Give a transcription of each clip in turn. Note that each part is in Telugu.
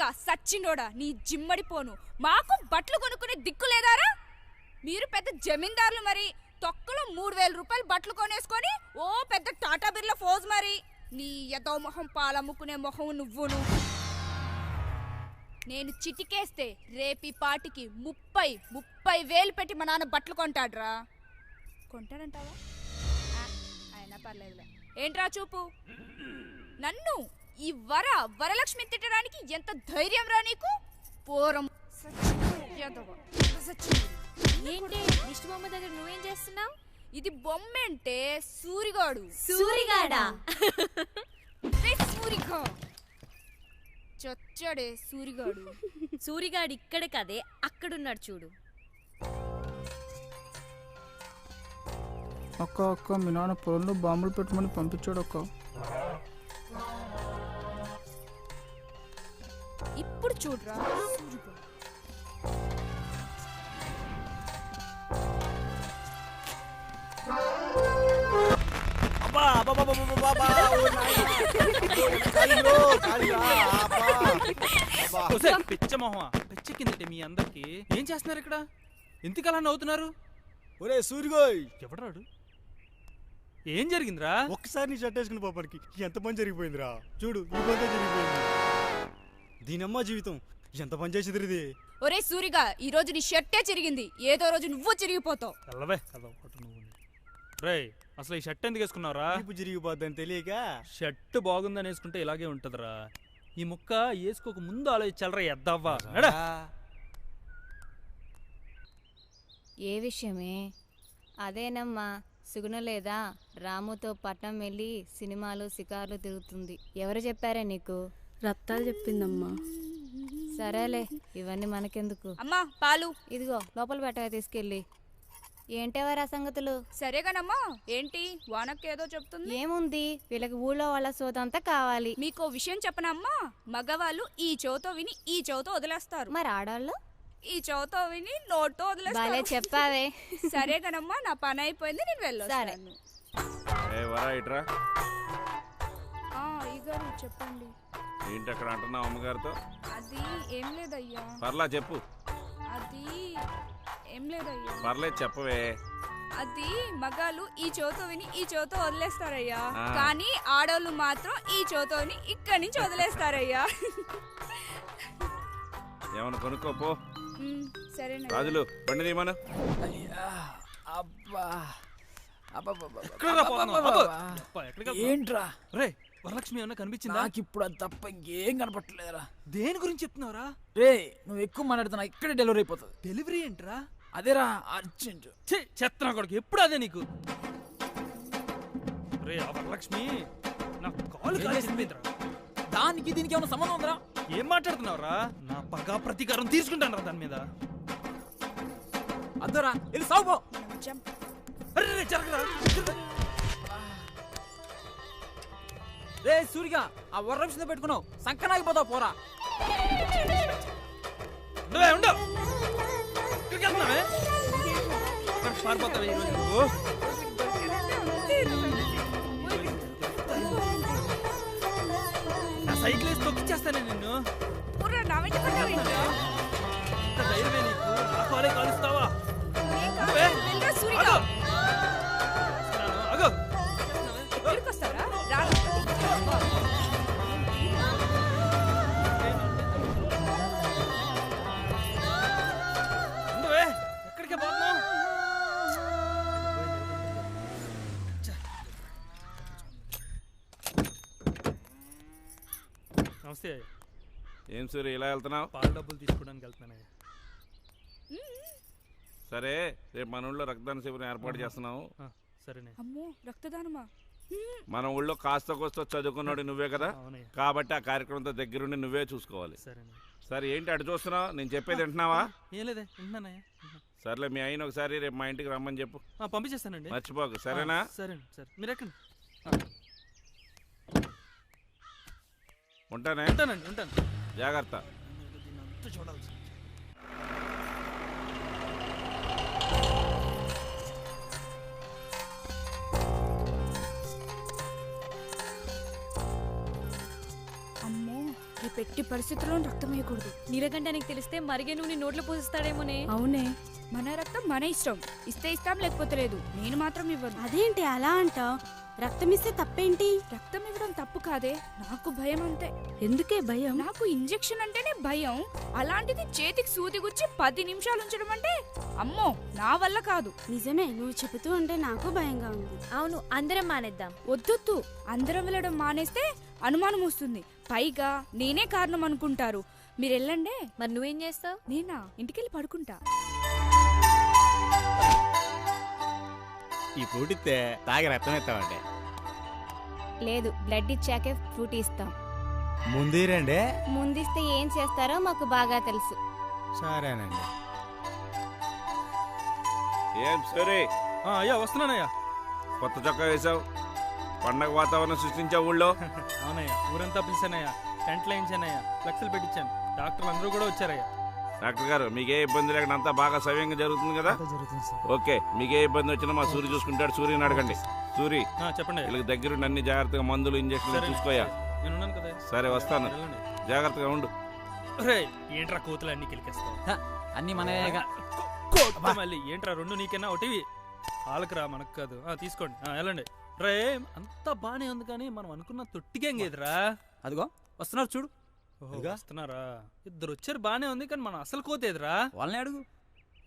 సూరిగా సచ్చినోడా నీ జిమ్మడిపోను మాకు బట్టలు కొనుక్కునే దిక్కు లేదారా? మీరు పెద్ద జమీందారులు మరి. తొక్కలో మూడు వేల రూపాయలు బట్టలు కొనేసుకొని ఓ పెద్ద టాటా బిర్లా ఫోజ్ మరి. నీ ఎదో మొహం పాలమ్ముకునే మొహం నువ్వును. నేను చిటికేస్తే రేపి పాటికి ముప్పై ముప్పై వేలు పెట్టి మా నాన్న బట్టలు కొంటాడ్రా. కొంటాడంటావా? అయినా పర్లేదులే. ఏంట్రా చూపు? నన్ను? ఈ వర వరలక్ష్మి తిట్టడానికి ఎంత ధైర్యం రా నీకు? పోరం. ఏంటి బొమ్మ దగ్గర నువ్వేం చేస్తున్నావు? ఇది బొమ్మంటే సూరిగాడు. సూరిగాడా? రే సూరిగా చచ్చాడే సూరిగాడు. సూరిగాడు ఇక్కడ కదే అక్కడున్నాడు చూడు. అక్క అక్క మీ నాన్న పొలంలో బాంబులు పెట్టమని పంపించాడు అక్క పిచ్చ మొహమా. పిచ్చెక్కిందట మీ అందరికి ఏం చేస్తున్నారు ఇక్కడ? ఎందుకు అలా నవ్వుతున్నారు? ఒరే సూరిగోయ్. ఎవడరాడు? ఏం జరిగిందిరా? ఒక్కసారి నీ షర్ట్ వేసుకుని పాపడికి ఎంత పని జరిగిపోయిందిరా? చూడు ఈ పని జరిగిపోయింది. దీనమ్మ జీవితం. ఎంత పని చేసేది ఇది? ఒరే సూరిగా ఈ రోజు నీ షర్టే చిరిగింది. ఏదో రోజు నువ్వు చిరిగిపోతావు. తెల్లవే రేయ్ అసలు ఈ షర్ట్ ఎందుకు వేసుకున్నావురా? ఇప్పుడు జరిగిపోద్దని తెలియక. షర్ట్ బాగుందని వేసుకుంటే ఇలాగే ఉంటదిరా. ఈ ముక్క వేసుకోక ముందు ఆలోచించాలరా ఎద్దవ్వా. ఏ విషయమే? అదేనమ్మా సుగుణ లేదా రాముతో పట్నం వెళ్ళి సినిమాలు షికార్లు తిరుగుతుంది. ఎవరు చెప్పారే నీకు? రత్తాలు చెప్పిందమ్మా. సరేలే ఇవన్నీ మనకెందుకు? అమ్మా పాలు. ఇదిగో లోపల పెట్టగా తీసుకెళ్ళి. ఏంటెవరా సంగతులు? సరేగానమ్మా ఏంటి? వానక్కేదో చెప్తుంది. ఏముంది? వీళ్ళకి ఊళ్ళో వాళ్ళ సోదంతా కావాలి. మీకు విషయం చెప్పనమ్మా మగవాళ్ళు ఈ చెవుతో విని ఈ చెవుతో వదిలేస్తారు. మరి ఆడవాళ్ళు? ఈ చెవుతో విని నోట్తో వదిలేస్తారు. చెప్పావే. సరేగానమ్మా నా పని అయిపోయింది నేను. వెళ్ళొస్తాను. చెప్పండి. ఏంటి అక్కడ అంటున్నావు అమ్మగారితో? అది ఏం లేదయ్యా. పర్లా చెప్పు. అది ఏం లేదయ్యా. పర్లేదు చెప్పవే. అది మగాళ్ళు ఈ చెవుతో విని ఈ చెవుతో వదిలేస్తారయ్యా. ఆ. కానీ ఆడవాళ్ళు మాత్రం ఈ చెవుతో విని ఇక్కడి నుంచి వదిలేస్తారయ్యా. ఏమైనా కొనుక్కోపో ఉమ్, సరేనయ్యా. రాజులు బండి అబ్బా? అబ్బో. అబ్బా, వెళ్తున్నావు? ఏంట్రా? రేయ్ వరలక్ష్మి ఏమన్నా కనిపించిందా? నాకు ఇప్పుడు అది తప్ప ఇంకేం కనపట్లేదురా దేని గురించి చెప్తున్నావురా? రే నువ్వు ఎక్కువ మాట్లాడుతున్నా ఇక్కడే డెలివరీ అయిపోతుంది. డెలివరీ ఏంట్రా? అదేరా అర్జెంట్ ఛీ, చెత్త కొడుకు ఎప్పుడు అదే నీకు? రే ఆ వరలక్ష్మి నా కాలు కాలేసిందిరా దానికి దీనికి ఏమైనా సంబంధం ఉందిరా? ఏం మాట్లాడుతున్నావురా? నా పగా ప్రతీకారం తీసుకుంటాను రా దాని మీద. అద్దరా వెళ్ళి సాగుపో. అరే జరగరా. రే సూరిగా ఆ వరలక్ష్మితో పెట్టుకున్నావు. సంకనాగిపోతావు పోరా. ఉండవే ఉండు. ఇక్కడికి వెళ్తున్నావే పారిపోతావే ఈరోజు నువ్వు? నా సైకిల్ వేసి తొక్కిచ్చేస్తానే నిన్ను? ఇంత ధైర్యమే నీకు. నా కాలే కాలుస్తావా సూరిగా. ఏం సూరి ఇలా వెళ్తున్నావు? పాల డబ్బులు తీసుకోవడానికి వెళ్తున్నానయ్యా సరే రేపు మన ఊళ్ళో రక్తదాన శిబిరం ఏర్పాటు చేస్తున్నావు. ఆ, సరేనే. అమ్మో రక్తదానమా? మన ఊళ్ళో కాస్త కోస్త చదువుకున్నాడు నువ్వే కదా? అవునయ్యా. కాబట్టి ఆ కార్యక్రమంతో దగ్గరుండి నువ్వే చూసుకోవాలి. సరేనే. సరే ఏంటి అటు చూస్తున్నావు? నేను చెప్పేది వింటున్నావా? ఏం లేదే వింటున్నానయ్యా వింటున్నా. సర్లే మీ అయిన ఒకసారి రేపు మా ఇంటికి రమ్మని చెప్పు. ఆ, పంపించేస్తానండి. మర్చిపోకు సరేనా? ఆ, సరే. సరే మీరు ఎక్కండి ఉంటానే? ఉంటానండి ఉంటాను. జాగ్రత్త. చూడాల్సి అమ్మో రేపు ఎట్టి పరిస్థితుల్లో రక్తం వేయకూడదు. నీలకంఠానికి తెలిస్తే మరిగే నువ్వు నీ నోట్లో పోసిస్తాడేమోనే. అవునే. మన రక్తం మన ఇష్టం. ఇస్తే ఇస్తాం లేకపోతే లేదు. నేను మాత్రం ఇవ్వను. అదేంటి అలా అంటావు? రక్తం ఇస్తే తప్పేంటి? రక్తం ఇవ్వడం తప్పు కాదే నాకు భయం అంతే. ఎందుకే భయం? నాకు ఇంజెక్షన్ అంటేనే భయం. అలాంటిది చేతికి సూది గుచ్చి పది నిమిషాలు ఉంచడం అంటే అమ్మో నా వల్ల కాదు. నిజమే నువ్వు చెబుతూ ఉంటే నాకు భయంగా ఉంది. అవును అందరం మానేద్దాం. వద్దొద్దు. అందరం వెళ్ళడం మానేస్తే అనుమానం వస్తుంది. పైగా నేనే కారణం అనుకుంటారు. మీరు వెళ్ళండే. మరి నువ్వేం చేస్తావు? నేనా? ఇంటికెళ్ళి పడుకుంటా. ఈ ఇస్తే తాగి రక్తం ఇస్తామండి లేదు బ్లడ్ ఇచ్చాకే ఫ్రూట్ ఇస్తాం. ముందీరండి. ముందిస్తే ఏం చేస్తారో మాకు బాగా తెలుసు. సరేనండి. ఏం సరే? ఆ, అయ్యా వస్తున్నానయ్యా. కొత్త చొక్కా వేసావు పండగ వాతావరణం సృష్టించావు ఊళ్ళో. అవునయ్యా ఊరంతా పిలిచానయ్యా. టెంట్ వేయించానయ్యా. ఫ్లెక్స్లు పెట్టించాను. డాక్టర్లు అందరూ కూడా వచ్చారయ్యా. డాక్టర్ గారు మీకే ఇబ్బంది లేకుండా అంతా బాగా సవ్యంగా జరుగుతుంది కదా? జరుగుతుంది సార్. ఓకే మీకే ఇబ్బంది వచ్చినా మా సూర్య చూసుకుంటాడు సూర్యని అడగండి. సూరి ఆ, చెప్పండి. వీళ్ళకి దగ్గరుండి అన్ని జాగ్రత్తగా మందులు ఇంజక్షన్లు. చూసుకోయా? నేను ఉన్నాను కదా. సరే వస్తాను. వెళ్ళండి. జాగ్రత్తగా ఉండు. రేయ్, ఏంట్రా కోతులు అన్ని కిలికేస్తావు? అన్ని మనవేగా కోత మళ్ళీ ఏంట్రా రెండు నీకన్నా ఒకటివి వాళ్ళకిరా మనకు కాదు. ఆ, తీసుకోండి. ఆ, వెళ్ళండి. రే అంతా బానే ఉంది కానీ మనం అనుకున్న తొట్టిగేం లేదురా. అదిగో వస్తున్నారు చూడు. ఇదిగా. వస్తున్నారా? ఇద్దరు వచ్చారు బానే ఉంది కానీ మనం అసలు కోతేదిరా వాళ్ళని అడుగు.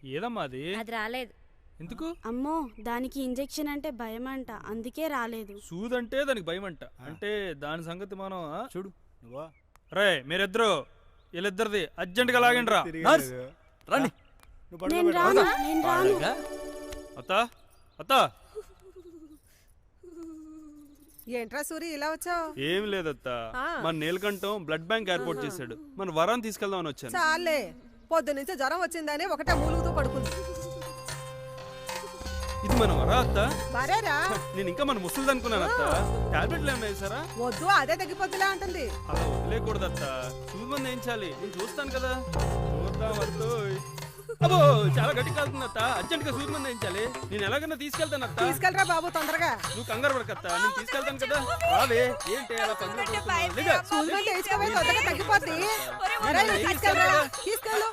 ఏదమ్మా అది? అది రాలేదు. ఎందుకు? అమ్మో దానికి ఇంజెక్షన్ అంటే భయం అంట అందుకే రాలేదు. సూదంటే దానికి భయం అంట అంటే దాని సంగతి మనం ఆ? చూడు. నువ్వా? రే మీరిద్దరు వీళ్ళిద్దరిది అర్జెంట్గా లాగండి రా నర్స్, రండి నువ్వు పడుకో నేను బిడ్డ. రాను నేను రాను. పాడుగా. అత్త అత్త. ఏంట్రా సూరి ఇలా వచ్చావు? ఏం లేదత్త. మన నీలకంఠం బ్లడ్ బ్యాంక్ ఏర్పాటు చేశాడు. మన వరం తీసుకెళ్దామని వచ్చాను. చాలే. పొద్దు నుంచి జ్వరం వచ్చిందని ఒకటే మూలుగుతూ పడుకుంది. ఇది మన వరా అత్త? మరేరా నేను ఇంకా మన ముసలిది అనుకున్నాను అత్త. టాబ్లెట్లు ఏమైనా వేసారా వద్దు అదే తగ్గిపోద్దులే అంటుంది. అలా వదిలేకూడదు అత్త మంది నేను చూస్తాను కదా. చూద్దాం వద్దు అబ్బో చాలా గట్టిగా వెళ్తుంది అత్త. అర్జెంట్గా సూది మంది వేయించాలి. నేను ఎలాగైనా తీసుకెళ్తాను అత్త. తీసుకెళ్ళరా బాబు తొందరగా. నువ్వు కంగారు పడకత్త. నేను తీసుకెళ్తాను కదా. రావే. ఏంటి అలా తొందరగా తీసుకెళ్ళరా. తీసుకెళ్ళు.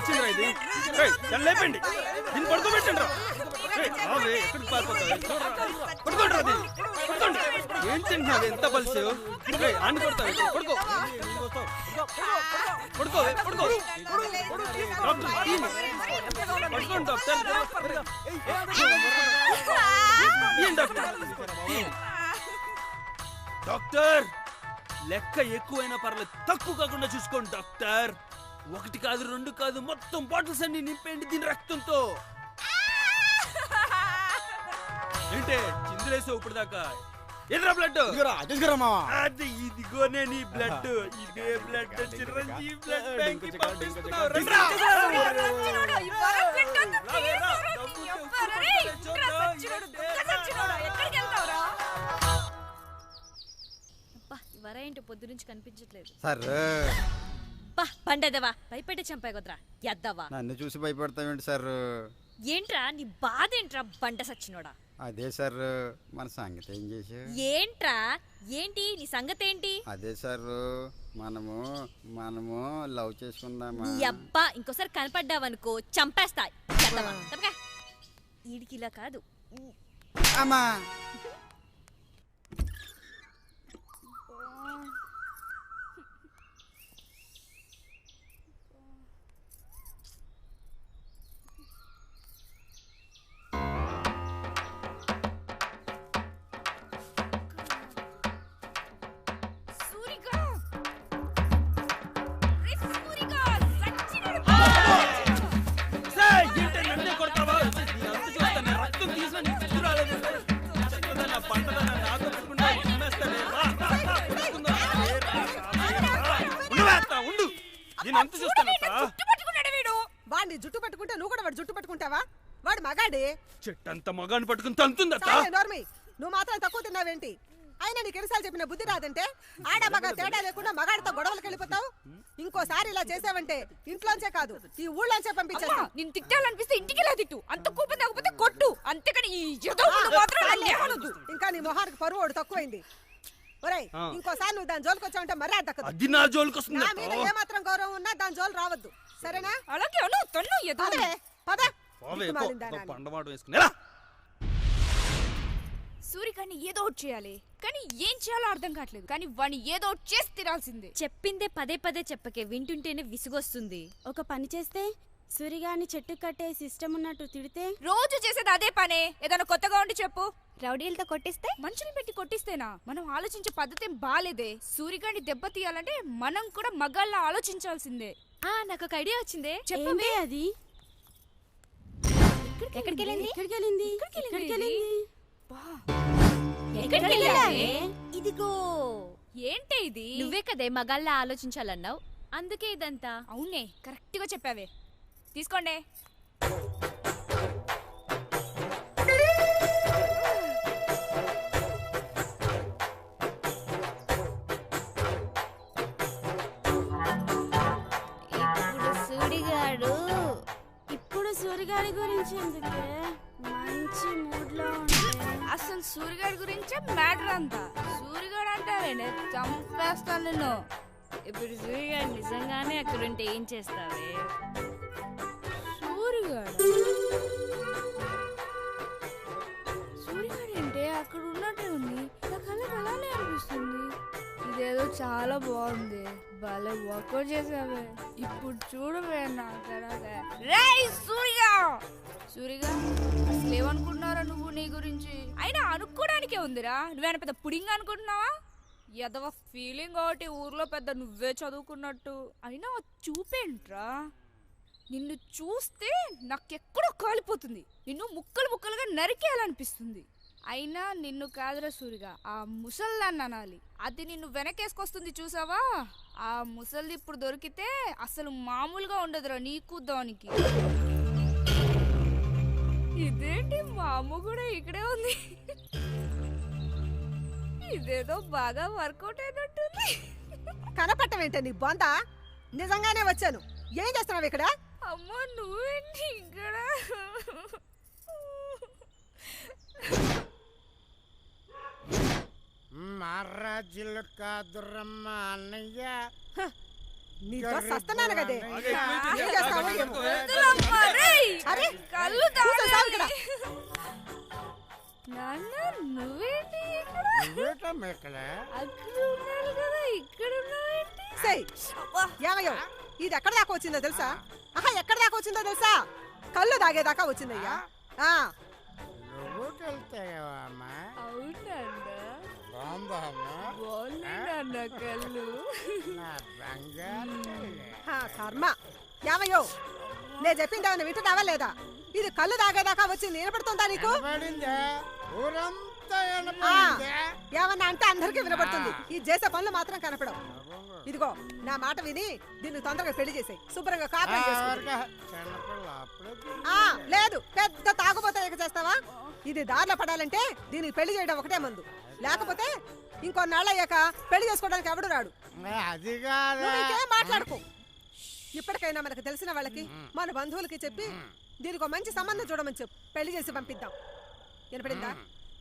వచ్చిందిరా ఇది? దాన్ని లేపండి దీన్ని పడుకోబెట్టండి రా రావే, ఎక్కడికి పారిపోతావు? పడుకోండి రా దీన్ని. పడుకోండి. ఏం తింటున్నావు? ఎంత పలుసు? రేయ్, ఆన్ని కొడతావు పడుకో. పడుకో పడుకో. డాక్టర్ తీయండి. పడుకోండి డాక్టర్. డాక్టర్? డాక్టర్ లెక్క ఎక్కువైనా పర్లేదు. తక్కువ కాకుండా చూసుకోండి డాక్టర్. ఒకటి కాదు రెండు కాదు మొత్తం బాటిల్స్ అన్ని నింపేయండి దీని రక్తంతో ఏంటే చిందులేసావు ఇప్పుడు దాకా ఎదురా బ్లడ్ తీసుకురా, తీసుకురా మావా. అది ఇదిగోనే నీ బ్లడ్ ఇదే బ్లడ్ చిరంజీవి బ్లడ్ బ్యాంక్కి పంపిస్తున్నావు. పొద్దు నుంచి కనిపించట్లేదు సార్ బా బండదవా? భయపెట్టి చంపాయి కుదరా ఎద్దవా? నన్ను చూసి భయపడతావేంటి సార్? ఏంట్రా నీ బాధ ఏంట్రా బండ సచ్చినోడా? అదే సార్ మన సంగతి ఏం చేసా ఏంట్రా? ఏంటి? నీ సంగతి ఏంటి అదే సార్ మనము మనము లవ్ చేసుకుందామా? అబ్బా ఇంకోసారి కనపడ్డావనుకో చంపేస్తా ఈడికి ఇలా కాదు. అమ్మా! వాడిని జుట్టు పట్టుకుంటే నువ్వు కూడా వాడు జుట్టు పట్టుకుంటావా? వాడు మగాడే. చెట్టంత మగాన్ని పట్టుకుని తంతుంది నోర్మి నువ్వు మాత్రం తక్కువ తిన్నావేంటి? అయినా నీకు ఎన్నిసార్లు చెప్పిన బుద్ధి రాదంటే? ఆడ మగ తేడా లేకుండా మగాడితో గొడవలకు వెళ్ళిపోతావు? ఇంకోసారి ఇలా చేసావంటే ఇంట్లోంచే కాదు ఈ ఊళ్ళోంచే పంపించేస్తా. నేను తిట్టాలనిపిస్తే ఇంటికి ఇలా తిట్టు. అంత కోపం తగ్గకపోతే కొట్టు. అంతేకాని ఈ ఎదో మాత్రం. ఇంకా నీ మొహానికి పరువు ఒకటి తక్కువైంది. ఒరేయ్. ఇంకోసారి నువ్వు దాని జోలికి వచ్చావంటే మర్యాద దక్కదు. నా జోలికి వస్తుంది నా. మీద ఏమాత్రం గౌరవం ఉన్నా దాని జోలు రావద్దు. సరేనా? అలాగే అను తన్ను పద. పండమాటం? సూర్యకాన్ని ఏదో ఒకటి చేయాలి. కానీ ఏం చేయాలో అర్థం కావట్లేదు. కానీ వాడిని ఏదో ఒకటి చేసి తినాల్సిందే. చెప్పిందే పదే పదే చెప్పకే వింటుంటేనే విసుగొస్తుంది. ఒక పని చేస్తే సూరిగాని చెట్టు కట్టే సిస్టమ్ ఉన్నట్టు తిడితే? రోజు చేసేది అదే పనే. ఏదైనా కొత్తగా ఉండి చెప్పు. రౌడీలతో కొట్టిస్తే? మనుషులు పెట్టి కొట్టిస్తేనా? మనం ఆలోచించే పద్ధతి బాలేదే. సూర్యగాన్ని దెబ్బతీయాలంటే మనం కూడా మగాళ్ళ ఆలోచించాల్సిందే. ఆ నాకు ఒక ఐడియా వచ్చిందే. చెప్పండి ఏంటి అది? ఎక్కడికి వెళ్ళింది? ఎక్కడికి వెళ్ళింది? ఎక్కడికి ఎక్కడికి వెళ్ళింది? వెళ్ళింది ఎక్కడికి వెళ్ళావే? ఇదిగో. ఏంటే ఇది? నువ్వే కదే మగాళ్ళ ఆలోచించాలన్నావు. అందుకే ఇదంతా. అవునే కరెక్ట్గా చెప్పావే. తీసుకోండి. సూడిగాడు ఇప్పుడు సూరిగాడి గురించి ఎందుకే మంచి మూడ్లో ఉంటే? అసలు సూర్యగాడి గురించే మ్యాటర్ అంతా. సూర్యగాడు అంటావేంటి చంపేస్తాను నిన్ను. ఇప్పుడు సూర్యగాడు నిజంగానే అక్కడుంటే ఏం చేస్తావే? సూర్యగాడు సూర్యగాడు అంటే అక్కడ ఉన్నట్టే ఉంది. నా కళ్ళకి అలానే అనిపిస్తుంది. ఇదేదో చాలా బాగుంది. భలే వర్కౌట్ చేసావే. ఇప్పుడు చూడవే నా రేయ్ సూర్య! సూర్యగా అసలు ఏమనుకుంటున్నారా నువ్వు నీ గురించి? అయినా అనుకోవడానికే ఉందిరా. నువ్వేనా పెద్ద పుడింగ్ అనుకుంటున్నావా? ఎదవ ఫీలింగ్ ఒకటి ఊర్లో పెద్ద నువ్వే చదువుకున్నట్టు. అయినా చూపేంట్రా? నిన్ను చూస్తే నాకెక్కడో కాలిపోతుంది. నిన్ను ముక్కలు ముక్కలుగా నరికేయాలనిపిస్తుంది. అయినా నిన్ను కాదురా సూరిగా ఆ ముసల్దాన్ని అనాలి. అది నిన్ను వెనకేసుకొస్తుంది చూసావా? ఆ ముసల్ది ఇప్పుడు దొరికితే అసలు మామూలుగా ఉండదురా నీకు దానికి. ఇదేంటి? మా అమ్మ కూడా ఇక్కడే ఉంది. ఇదేదో బాగా వర్కౌట్ అయినట్టుంది. కనపట్టమేంటే నీ బొంద నిజంగానే వచ్చాను. ఏం చేస్తున్నావు ఇక్కడ? అమ్మ నువ్వేంటి ఇక్కడ? మహారాజులు కాదురమ్మ అన్నయ్య. నీతో సస్తున్నాను కదే. బాగా ఎక్కువైపోయింది. ఏం చేస్తావో? బాగా ఏమో. వద్దులమ్మా, రేయ్. అరే కళ్ళు ఇక్కడ. నాన్న నువ్వేంటి ఇక్కడ? నువ్వేటమ్మ ఇక్కడ? అక్కడ ఉన్నారు కదా ఇక్కడ ఉన్నావేంటి? సేయ్ ఏమయ్యో? ఇది ఎక్కడ దాకా వచ్చిందో తెలుసా? ఆహా ఎక్కడ దాకా వచ్చిందో తెలుసా? కళ్ళు దాగేదాకా వచ్చిందయ్యా. ఆ. కర్మ. ఏమయ్యో నేను చెప్పింది ఏమైనా వింటున్నావా లేదా? ఇది కళ్ళు దాగేదాకా వచ్చింది వినపడుతుందా నీకు? ఏమన్నా అంటే అందరికీ వినపడుతుంది. ఈ చేసే పనులు మాత్రం కనపడవు. ఇదిగో నా మాట విని దీన్ని తొందరగా పెళ్ళి చేసేయ్. శుభ్రంగా కాపురం చేసుకో. ఆ లేదు పెద్ద తాగుబోతే ఎగ చేస్తావా? ఇది దారిలో పడాలంటే దీనికి పెళ్ళి చేయడం ఒకటే మందు. లేకపోతే ఇంకొన్నాళ్ళు అయ్యాక పెళ్ళి చేసుకోవడానికి ఎవడు రాడు? అది కాదు. నువ్వు ఇంకేం మాట్లాడుకో. ఇప్పటికైనా మనకు తెలిసిన వాళ్ళకి మన బంధువులకి చెప్పి దీనికి ఒక మంచి సంబంధం చూడమని చెప్పు. పెళ్ళి చేసి పంపిద్దాం. వినపడిందా?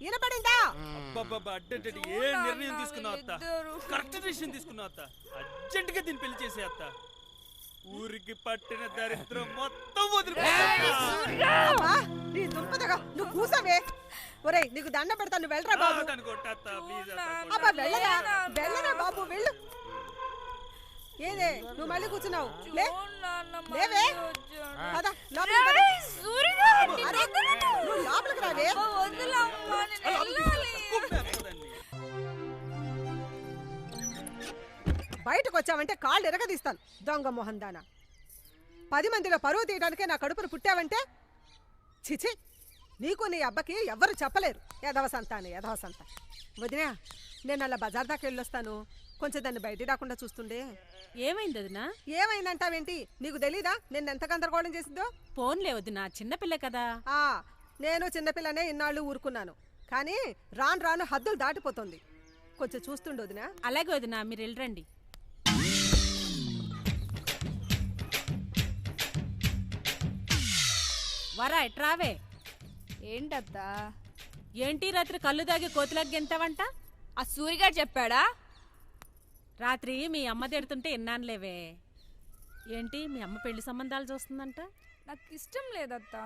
వినపడిందా? అబ్బబ్బబ్బా, అడ్డడ్డడ్డ, ఏ నిర్ణయం తీసుకున్నావు అత్త? కరెక్ట్ డిసిషన్ తీసుకున్నావు అత్త. అర్జెంట్గా దీన్ని పెళ్ళి చేసే అత్త. ఊరికి పట్టిన దరిద్రం మొత్తం అమ్మా, నీ దుంపదగా నువ్వు కూసవే. ఒరేయ్ నీకు దండ పెడతా నువ్వు వెళ్ళరా బాబు. అబ్బా వెళ్ళరా వెళ్ళరా బాబు వెళ్ళు. ఏదే నువ్వు మళ్ళీ కూర్చున్నావు. లే. లేవే. పద, లోపలికి పద. రేయ్, సూరిగా, నిన్ను అరే, వదలను. లోపలికి రావే. బయటకు వచ్చావంటే కాళ్ళు ఎరగదీస్తాను దొంగ మొహన్ దానా పది మందిలో పరువు తీయడానికే నా కడుపును పుట్టావంటే? చిచి నీకు నీ అబ్బకి ఎవ్వరు చెప్పలేరు. యధవ సంత అని యధవ సంత వదినా నేను అలా బజార్ దాకా వెళ్ళొస్తాను. కొంచెం దాన్ని బయట రాకుండా చూస్తుండే. ఏమైంది వదినా? ఏమైందంటావేంటి? నీకు తెలీదా? నేను ఎంత గందరగోళం చేసిందో? ఫోన్లే వదినా చిన్నపిల్ల కదా. ఆ నేను చిన్నపిల్లనే ఇన్నాళ్ళు ఊరుకున్నాను. కానీ రాను రాను హద్దులు దాటిపోతుంది. కొంచెం చూస్తుండు వదినా. అలాగే వదినా మీరు వెళ్ళరండి. వరా ఎట్రావే ఏంటత్తా? ఏంటి రాత్రి కళ్ళు దాగి కోతులకి గెంతావంట? ఆ సూరిగాడు చెప్పాడా? రాత్రి మీ అమ్మ తిడుతుంటే విన్నానులేవే ఏంటి మీ అమ్మ పెళ్ళి సంబంధాలు చూస్తుందంట? నాకు ఇష్టం లేదత్తా.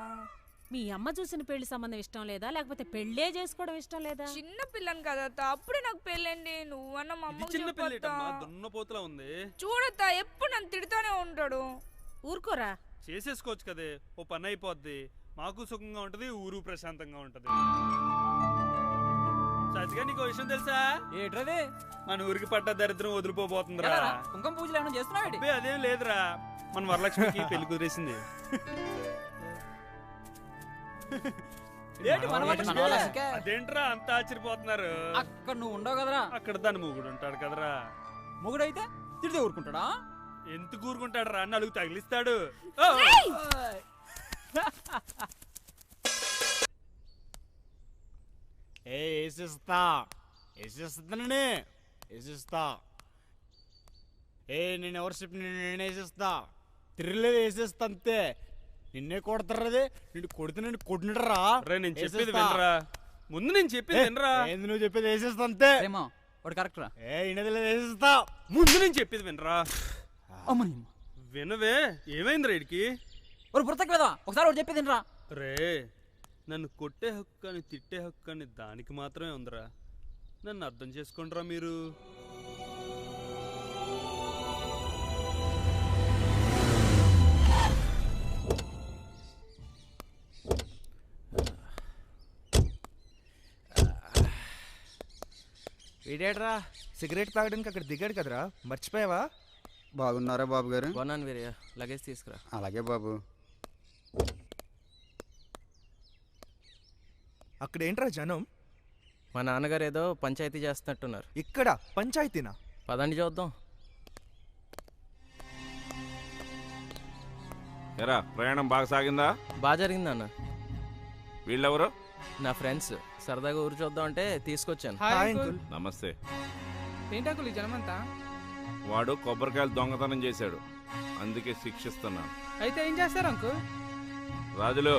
మీ అమ్మ చూసిన పెళ్ళి సంబంధం ఇష్టం లేదా? లేకపోతే పెళ్ళే చేసుకోవడం ఇష్టం లేదా? చిన్న పిల్లని కదత్తా అప్పుడే నాకు పెళ్ళండి. నువ్వన్న మా ఇది అమ్మకు చిన్న దున్నపోతులా ఉంది. చూడత్తా ఎప్పుడు నన్ను తిడుతూనే ఉంటాడు. ఊరుకోరా. చేసేసుకోవచ్చు కదే. ఓ పని అయిపోద్ది. మాకు సుఖంగా ఉంటది ఊరు ప్రశాంతంగా ఉంటది. సచిగా నీకు విషయం తెలుసా? ఏట్రది? మన ఊరికి పడ్డ దరిద్రం వదిలిపోబోతుందిరా? కుంకుమ పూజలు ఏమైనా చేస్తున్నావు అదేం లేదురా. మన వరలక్ష్మికి పెళ్ళి కుదిరేసింది. అదేంట్రా అంత ఆశ్చర్యపోతున్నారు? అక్కడ నువ్వు ఉండవు కదరా. అక్కడ దాని మూగుడు ఉంటాడు కదరా. మొగుడైతే తిడితే ఊరుకుంటాడా? ఎంత కూరుకుంటాడు రా నలుగు తగిలిస్తాడు! ఏ వేసిస్తా వేసిస్తానని వేసిస్తా ఏ నేను ఎవరు చెప్పి నేను వేసిస్తా తిరగలేదు వేసేస్తా అంతే. నిన్నే కొడతారది నిన్ను కొడితే నేను కొట్టినరా రే నేను చెప్పేది వినరా? ముందు నేను చెప్పేది వినరా? ఏంది నువ్వు చెప్పేది వేసేస్తా అంతే. ఏమో వాడు కరెక్ట్ రా. ఏ ఇనది లేదు వేసేస్తా. ముందు నేను చెప్పేది వినరా? అమ్మని వినవే ఏమైంది రేడికి ఒక పుస్తక కదా ఒకసారి వాడు చెప్పేది రా రే నన్ను కొట్టే హక్కు అని తిట్టే హక్కు అని దానికి మాత్రమే ఉందిరా. నన్ను అర్థం చేసుకుంటారా మీరు. వీడేట్రా సిగరెట్ తాగడానికి అక్కడ దిగాడు కదరా? మర్చిపోయావా? బాగున్నారా బాబు గారు బాగున్నాను వీరయ్య. లగేజ్ తీసుకురా. అలాగే బాబు. అక్కడ ఏంట్రా జనం? మా నాన్నగారు ఏదో పంచాయతీ చేస్తున్నట్టున్నారు. ఇక్కడ పంచాయతీనా? పదండి చూద్దాం. ఎరా ప్రయాణం బాగా సాగిందా? బాగా జరిగింది అన్న వీళ్ళెవరు? నా ఫ్రెండ్స్. సరదాగా ఊరు చూద్దాం అంటే తీసుకొచ్చాను. నమస్తే. ఏంటంకుల్ ఈ జనమంతా? వాడు కొబ్బరికాయలు దొంగతనం చేశాడు. అందుకే శిక్షిస్తున్నాను. అయితే ఏం చేస్తారు అంకుల్? రాజులు.